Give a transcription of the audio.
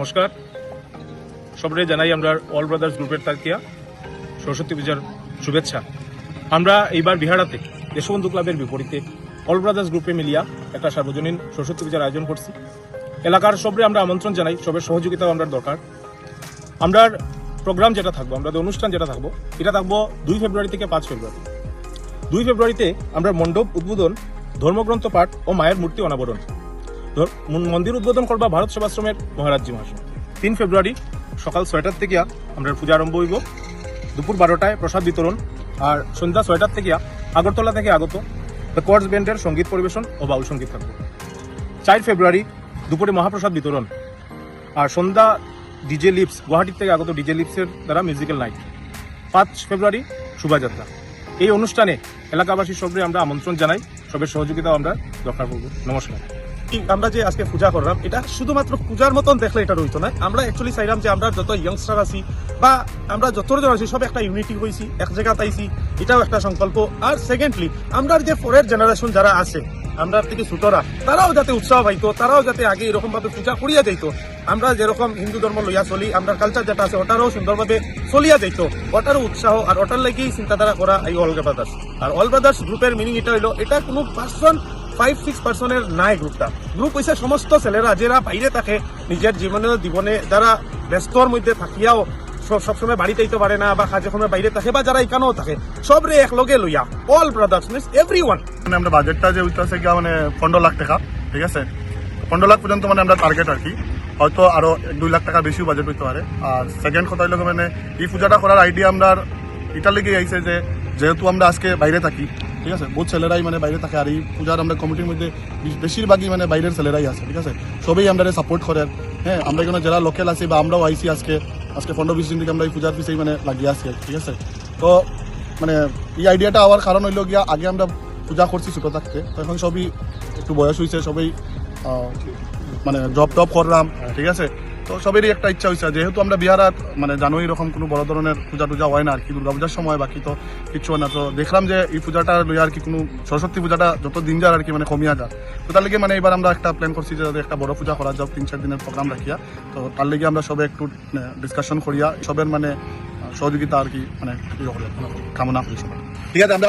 নমস্কার। সবরে জানাই আমরা অল ব্রাদার্স গ্রুপের তাকিয়া সরস্বতী পূজার শুভেচ্ছা। আমরা এইবার বিহারাতে দেশবন্ধু ক্লাবের বিপরীতে অল ব্রাদার্স গ্রুপে মিলিয়া একটা সার্বজনীন সরস্বতী পূজার আয়োজন করছি। এলাকার সবরে আমরা আমন্ত্রণ জানাই, সবের সহযোগিতাও আমরা দরকার। আমরা প্রোগ্রাম যেটা থাকব আমাদের অনুষ্ঠান যেটা থাকব, এটা থাকব দুই ফেব্রুয়ারি থেকে পাঁচ ফেব্রুয়ারি। দুই ফেব্রুয়ারিতে আমরা মণ্ডপ, উদ্বোধন, ধর্মগ্রন্থ পাঠ ও মায়ের মূর্তি অনাবরণ। মন্দির উদ্বোধন করবা ভারত সেবাশ্রমের মহারাজ্যী মহাশয় তিন ফেব্রুয়ারি সকাল ছয়টার থেকে আমরা পূজা আরম্ভ হইব। দুপুর বারোটায় প্রসাদ বিতরণ। আর সন্ধ্যা ছয়টার থেকে আগরতলা থেকে আগত দ্য কোয়ার্স ব্যান্ডের সংগীত পরিবেশন ও বাউল সংগীত থাকবে। চার ফেব্রুয়ারি দুপুরে মহাপ্রসাদ বিতরণ। আর সন্ধ্যা ডিজে লিপস, গুয়াহাটির থেকে আগত ডিজে লিপসের দ্বারা মিউজিক্যাল নাইট পাঁচ ফেব্রুয়ারি শোভাযাত্রা। এই অনুষ্ঠানে এলাকাবাসী সবরে আমরা আমন্ত্রণ জানাই। সবের সহযোগিতাও আমরা দরকার করব। নমস্কার। আমরা যে আজকে পূজা করলাম, এটা শুধুমাত্র পূজার মতন দেখলে এটা রইতো না। আমরা অ্যাকচুয়ালি চাইলাম যে আমরা যত ইয়ংস্টার আছি বা আমরা যতজন আছি, সব একটা ইউনিটি হয়েছি এক জায়গা তাইছি এটাও একটা সংকল্প। আর সেকেন্ডলি আমরা যে পরের জেনারেশন যারা আছে, আমরা থেকে ছোটরা, তারাও যাতে উৎসাহ পাইতো, তারাও যাতে আগে এরকম ভাবে পূজা করিয়া যাইতো। আমরা যেরকম হিন্দু ধর্ম লইয়া চলি, আমরা কালচার যেটা আছে, ওটারও সুন্দরভাবে চলিয়া যাইতো। ওটারও উৎসাহ আর ওটার লাগেই চিন্তাধারা করা এই অল ব্রাদার্স আর অল ব্রাদার্স গ্রুপের মিনিং এটা হইল এটা কোনো পার্সন ফাইভ সিক্স পার্সনের নাই গ্রুপটা গ্রুপ হইছে সমস্ত ছেলেরা যারা বাইরে থাকে, নিজের জীবনের জীবনে যারা ব্যস্তর মধ্যে থাকিয়াও সব- সবসময় বাড়িতে আইতে পারে না বা কাজে সময় বাইরে থাকে বা যারা এখানেও থাকে, সবরে একলগে লইয়া all brothers means every one মানে আমরা বাজেটটা যে উঠতেছে গিয়া মানে পনেরো লাখ টাকা, ঠিক আছে? পনেরো লাখ পর্যন্ত মানে আমরা টার্গেট আর কি। হয়তো আরও দুই লাখ টাকা বেশিও বাজেট হইতে পারে। আর সেকেন্ড কথা হইল মানে এই পূজাটা করার আইডিয়া আমরা এটার লেগে আইছে যে, যেহেতু আমরা আজকে বাইরে থাকি ঠিক আছে? বহুত ছেলেরাই মানে বাইরে থাকে আর এই পূজার আমরা কমিটির মধ্যে বেশিরভাগই মানে বাইরের ছেলেরাই আছে ঠিক আছে? সবই আমরা সাপোর্ট করে। হ্যাঁ আমরা এখানে যারা লোকাল আছি বা আমরাও আইছি আজকে আজকে পনেরো বিশ দিন থেকে আমরা এই পূজার পিছিয়ে মানে লাগিয়ে কি, ঠিক আছে? তো মানে এই আইডিয়াটা হওয়ার কারণ হইল গিয়া আগে আমরা পূজা করছি ছোটো থাকতে তো এখন সবই একটু বয়স হয়েছে সবই মানে জব টপ করলাম ঠিক আছে? তো সবেরই একটা ইচ্ছা হয়েছে। যেহেতু আমরা বিহারাত মানে জানোই এরকম কোনো বড় ধরনের পূজা টুজা হয় না আর কি দুর্গা পূজার সময়, বাকি তো কিছু না। তো দেখলাম যে এই পূজাটা লইয়া আর কি কোনো সরস্বতী পূজাটা যত দিন যায় আর কি মানে কমিয়া যায় তো তার লেগে মানে এবার আমরা একটা প্ল্যান করছি যে একটা বড় পূজা করা যাক, তিন, চার দিনের প্রোগ্রাম রাখিয়া। তো তার লেগে আমরা সবে একটু ডিসকাশন করিয়া সবের মানে সহযোগিতা আর কি মানে ইয়ে কামনা করি সবাই। ঠিক আছে, আমরা